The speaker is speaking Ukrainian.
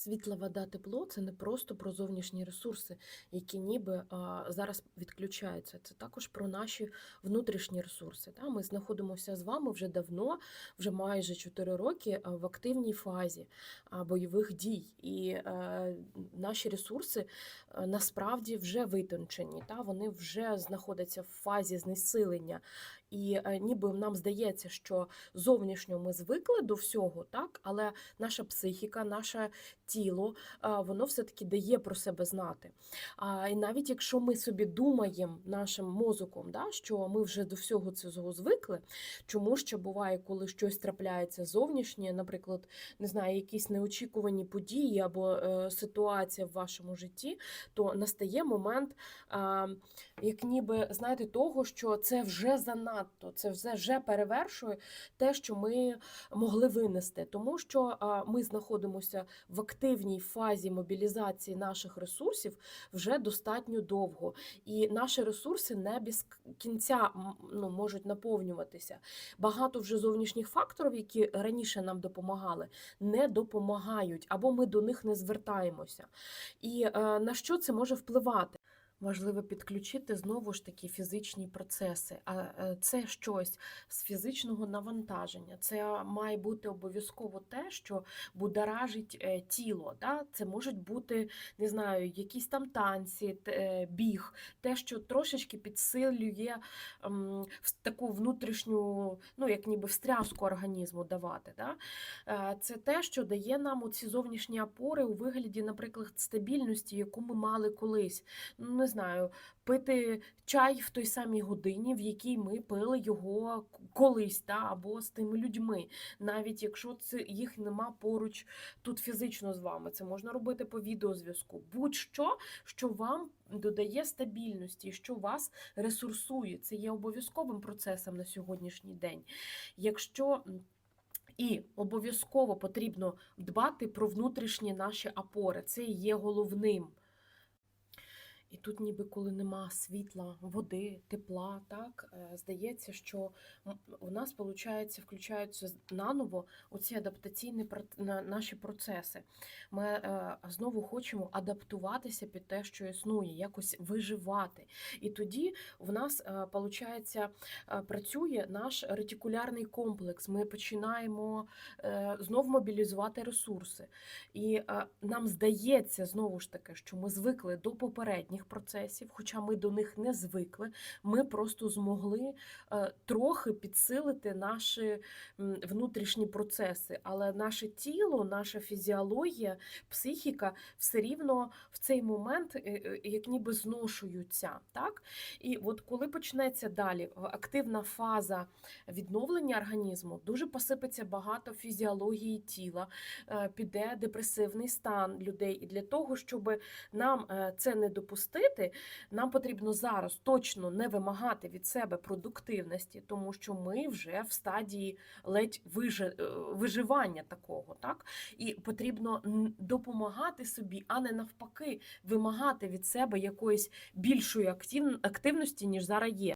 Світла, вода, тепло це не просто про зовнішні ресурси, які ніби зараз відключаються. Це також про наші внутрішні ресурси. Ми знаходимося з вами вже давно, вже майже 4 роки в активній фазі бойових дій. І е, наші ресурси е, насправді вже витончені, вони вже знаходяться в фазі знесилення. І е, ніби нам здається, що зовнішньо ми звикли до всього, так? але наша психіка, наше тіло, воно все-таки дає про себе знати. І навіть якщо ми собі думаємо нашим мозоком, да, що ми вже до всього цього звикли, чому ще буває, коли щось трапляється зовнішнє, наприклад, не знаю, якісь неочікувані події або е, ситуація в вашому житті, то настає момент, як ніби знаєте, того, що це вже занадто, це вже, вже перевершує те, що ми могли винести, тому що ми знаходимося в активній фазі мобілізації наших ресурсів вже достатньо довго, і наші ресурси не без кінця ну, можуть наповнюватися. Багато вже зовнішніх факторів, які раніше нам допомагали, не допомагають або ми до них не звертаємося. І е, на що це може впливати? Важливо підключити знову ж таки фізичні процеси. А е, це щось з фізичного навантаження. Це має бути обов'язково те, що будоражить е, тіло. Да? Це можуть бути, не знаю, якісь там танці, е, біг, те, що трошечки підсилює таку внутрішню, ну як ніби встряску організму давати. Да? Це те, що дає нам оці зовнішні опори у вигляді, наприклад, стабільності, яку ми мали колись. Ну, знаю, пити чай в той самій годині, в якій ми пили його колись, та, або з тими людьми. Навіть якщо це їх нема поруч тут фізично з вами, це можна робити по відеозв'язку. Будь-що, що вам додає стабільності, що вас ресурсує. Це є обов'язковим процесом на сьогоднішній день. Якщо і обов'язково потрібно дбати про внутрішні наші опори. Це є головним. І тут, ніби коли нема світла, води, тепла, так е, здається, що у нас виходить, включаються наново оці адаптаційні наші процеси. Ми е, знову хочемо адаптуватися під те, що існує, якось виживати. І тоді в нас виходить, працює наш ретикулярний комплекс. Ми починаємо е, знов мобілізувати ресурси. І е, нам здається знову ж таки, що ми звикли до попередніх процесів, хоча ми до них не звикли. Ми просто змогли е, трохи підсилити наші внутрішні процеси. Але наше тіло, наша фізіологія, психіка все рівно в цей момент е, е, як ніби зношуються. Так? І от коли почнеться далі активна фаза відновлення організму, дуже посипеться багато фізіології тіла, піде депресивний стан людей. І для того, щоб нам це не допустити, нам потрібно зараз точно не вимагати від себе продуктивності, тому що ми вже в стадії ледь е, виживання такого. Так? І потрібно допомагати собі, а не навпаки, вимагати від себе якоїсь більшої актив- активності, ніж зараз є.